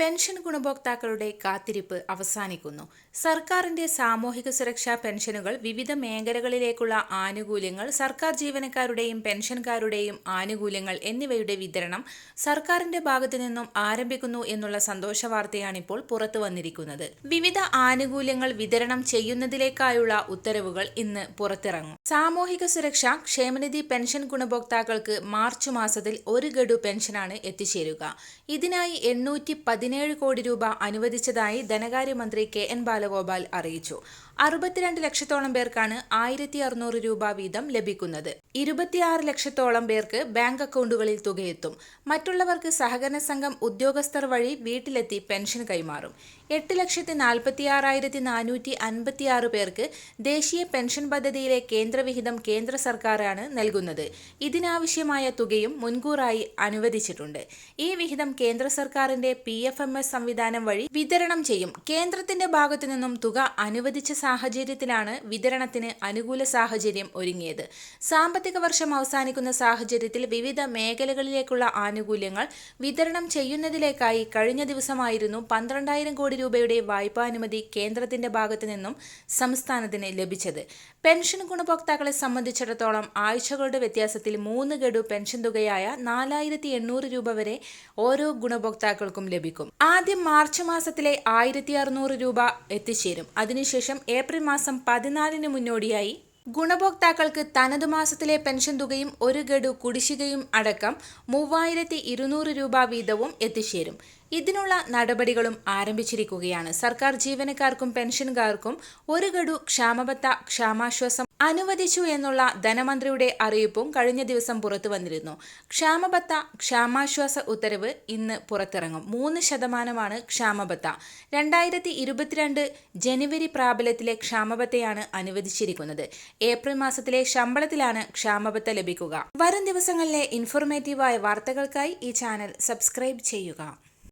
Pension ഗുണഭോക്താക്കളുടെ കാത്തിരിപ്പ് അവസാനിക്കുന്നു. സർക്കാരിന്റെ സാമൂഹിക സുരക്ഷാ പെൻഷനുകൾ വിവിധ മേഖലകളിലേക്കുള്ള ആനുകൂല്യങ്ങൾ സർക്കാർ ജീവനക്കാരുടെയും പെൻഷൻകാരുടെയും ആനുകൂല്യങ്ങൾ എന്നിവയുടെ വിതരണം സർക്കാരിന്റെ ഭാഗത്തു നിന്നും ആരംഭിക്കുന്നു എന്നുള്ള സന്തോഷ വാർത്തയാണിപ്പോൾ പുറത്തു വന്നിരിക്കുന്നത്. വിവിധ ആനുകൂല്യങ്ങൾ വിതരണം ചെയ്യുന്നതിലേക്കായുള്ള ഉത്തരവുകൾ ഇന്ന് പുറത്തിറങ്ങും. സാമൂഹിക സുരക്ഷ ക്ഷേമനിധി പെൻഷൻ ഗുണഭോക്താക്കൾക്ക് മാർച്ച് മാസത്തിൽ ഒരു ഗഡു പെൻഷനാണ് എത്തിച്ചേരുക. ഇതിനായി എണ്ണൂറ്റി പതിനേഴ് കോടി രൂപ അനുവദിച്ചതായി ധനകാര്യമന്ത്രി കെ എൻ ബാലഗോപാൽ അറിയിച്ചു. അറുപത്തിരണ്ട് ലക്ഷത്തോളം പേർക്കാണ് ആയിരത്തി അറുന്നൂറ് രൂപ വീതം ലഭിക്കുന്നത്. ഇരുപത്തിയാറ് ലക്ഷത്തോളം പേർക്ക് ബാങ്ക് അക്കൗണ്ടുകളിൽ തുകയെത്തും. മറ്റുള്ളവർക്ക് സഹകരണ സംഘം ഉദ്യോഗസ്ഥർ വഴി വീട്ടിലെത്തി പെൻഷൻ കൈമാറും. എട്ട് ലക്ഷത്തി നാൽപ്പത്തിയാറായിരത്തി നാനൂറ്റി അൻപത്തിയാറ് പേർക്ക് ദേശീയ പെൻഷൻ പദ്ധതിയിലെ കേന്ദ്രവിഹിതം കേന്ദ്ര സർക്കാരാണ് നൽകുന്നത്. ഇതിനാവശ്യമായ തുകയും മുൻകൂറായി അനുവദിച്ചിട്ടുണ്ട്. ഈ വിഹിതം കേന്ദ്ര സർക്കാരിന്റെ പി എഫ് എം എസ് സംവിധാനം വഴി വിതരണം ചെയ്യും. കേന്ദ്രത്തിന്റെ ഭാഗത്തു നിന്നും തുക അനുവദിച്ച സാഹചര്യത്തിലാണ് വിതരണത്തിന് അനുകൂല സാഹചര്യം ഒരുങ്ങിയത്. സാമ്പത്തിക വർഷം അവസാനിക്കുന്ന സാഹചര്യത്തിൽ വിവിധ മേഖലകളിലേക്കുള്ള ആനുകൂല്യങ്ങൾ വിതരണം ചെയ്യുന്നതിലേക്കായി കഴിഞ്ഞ ദിവസമായിരുന്നു പന്ത്രണ്ടായിരം കോടി രൂപയുടെ വായ്പാനുമതി കേന്ദ്രത്തിന്റെ ഭാഗത്തു നിന്നും സംസ്ഥാനത്തിന് ലഭിച്ചത്. പെൻഷൻ ഗുണഭോക്താക്കളെ സംബന്ധിച്ചിടത്തോളം ആഴ്ചകളുടെ വ്യത്യാസത്തിൽ മൂന്ന് ഗഡു പെൻഷൻ തുകയായ നാലായിരത്തി രൂപ വരെ ഓരോ ഗുണഭോക്താക്കൾക്കും ലഭിക്കും. ആദ്യം മാർച്ച് മാസത്തിലെ ആയിരത്തി അറുന്നൂറ് രൂപ എത്തിച്ചേരും. അതിനുശേഷം ഏപ്രിൽ മാസം പതിനാലിന് മുന്നോടിയായി ഗുണഭോക്താക്കൾക്ക് തനത് മാസത്തിലെ പെൻഷൻ തുകയും ഒരു ഗഡു കുടിശ്ശികയും അടക്കം മൂവായിരത്തി ഇരുന്നൂറ് രൂപ വീതവും എത്തിച്ചേരും. ഇതിനുള്ള നടപടികളും ആരംഭിച്ചിരിക്കുകയാണ്. സർക്കാർ ജീവനക്കാർക്കും പെൻഷൻകാർക്കും ഒരു ഗഡു ക്ഷാമബത്ത ക്ഷാമാശ്വാസം അനുവദിച്ചു എന്നുള്ള ധനമന്ത്രിയുടെ അറിയിപ്പും കഴിഞ്ഞ ദിവസം പുറത്തു വന്നിരുന്നു. ക്ഷാമബത്ത ക്ഷാമാശ്വാസ ഉത്തരവ് ഇന്ന് പുറത്തിറങ്ങും. മൂന്ന് ശതമാനമാണ് ക്ഷാമബത്ത. രണ്ടായിരത്തി ഇരുപത്തിരണ്ട് ജനുവരി പ്രാബല്യത്തിലെ ക്ഷാമബത്തയാണ് അനുവദിച്ചിരിക്കുന്നത്. ഏപ്രിൽ മാസത്തിലെ ശമ്പളത്തിലാണ് ക്ഷാമബത്ത ലഭിക്കുക. വരും ദിവസങ്ങളിലെ ഇൻഫോർമേറ്റീവായ വാർത്തകൾക്കായി ഈ ചാനൽ സബ്സ്ക്രൈബ് ചെയ്യുക.